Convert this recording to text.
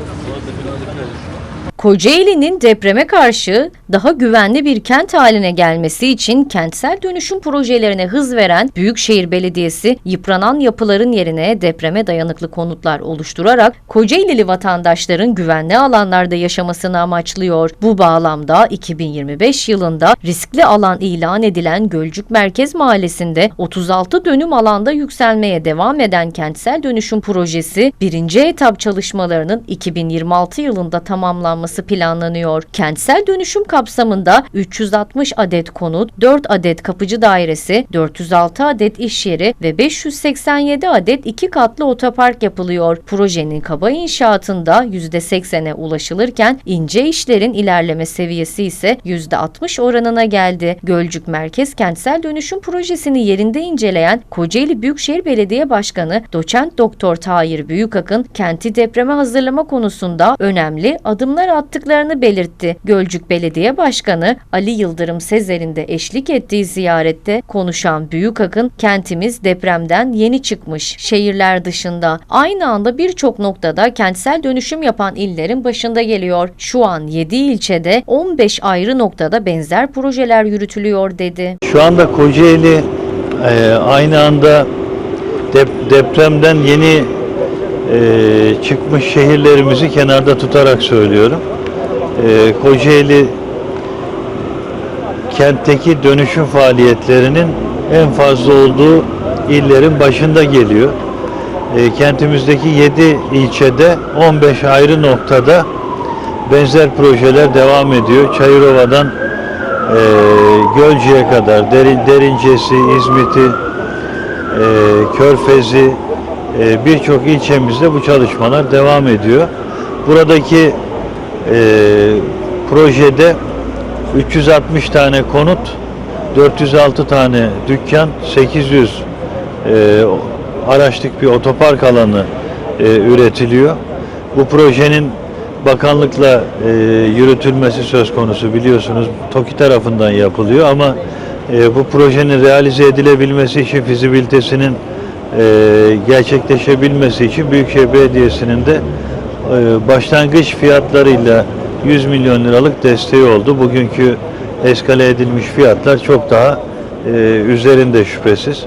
Bu arada biraz da biraz Kocaeli'nin depreme karşı daha güvenli bir kent haline gelmesi için kentsel dönüşüm projelerine hız veren Büyükşehir Belediyesi yıpranan yapıların yerine depreme dayanıklı konutlar oluşturarak Kocaelili vatandaşların güvenli alanlarda yaşamasını amaçlıyor. Bu bağlamda 2025 yılında riskli alan ilan edilen Gölcük Merkez Mahallesi'nde 36 dönüm alanda yükselmeye devam eden kentsel dönüşüm projesi birinci etap çalışmalarının 2026 yılında tamamlanması planlanıyor. Kentsel dönüşüm kapsamında 360 adet konut, 4 adet kapıcı dairesi, 406 adet iş yeri ve 587 adet iki katlı otopark yapılıyor. Projenin kaba inşaatında %80'e ulaşılırken ince işlerin ilerleme seviyesi ise %60 oranına geldi. Gölcük Merkez Kentsel Dönüşüm Projesi'ni yerinde inceleyen Kocaeli Büyükşehir Belediye Başkanı Doçent Doktor Tahir Büyükakın kenti depreme hazırlama konusunda önemli adımlar attıklarını belirtti. Gölcük Belediye Başkanı Ali Yıldırım Sezer'in de eşlik ettiği ziyarette konuşan Büyükakın kentimiz depremden yeni çıkmış. Şehirler dışında aynı anda birçok noktada kentsel dönüşüm yapan illerin başında geliyor. Şu an 7 ilçede 15 ayrı noktada benzer projeler yürütülüyor dedi. Şu anda Kocaeli e, aynı anda dep- depremden yeni e, çıkmış şehirlerimizi kenarda tutarak söylüyorum. E, Kocaeli kentteki dönüşüm faaliyetlerinin en fazla olduğu illerin başında geliyor. E, kentimizdeki 7 ilçede 15 ayrı noktada benzer projeler devam ediyor. Çayırova'dan e, Gölcük'e kadar, Derin, Derincesi, İzmit'i, e, Körfez'i, e, birçok ilçemizde bu çalışmalar devam ediyor. Buradaki e, projede 360 tane konut, 406 tane dükkan, 800 e, araçlık bir otopark alanı e, üretiliyor. Bu projenin bakanlıkla e, yürütülmesi söz konusu biliyorsunuz. TOKİ tarafından yapılıyor ama e, bu projenin realize edilebilmesi için fizibilitesinin gerçekleşebilmesi için Büyükşehir Belediyesi'nin de e, başlangıç fiyatlarıyla 100 milyon liralık desteği oldu. Bugünkü eskale edilmiş fiyatlar çok daha e, üzerinde şüphesiz.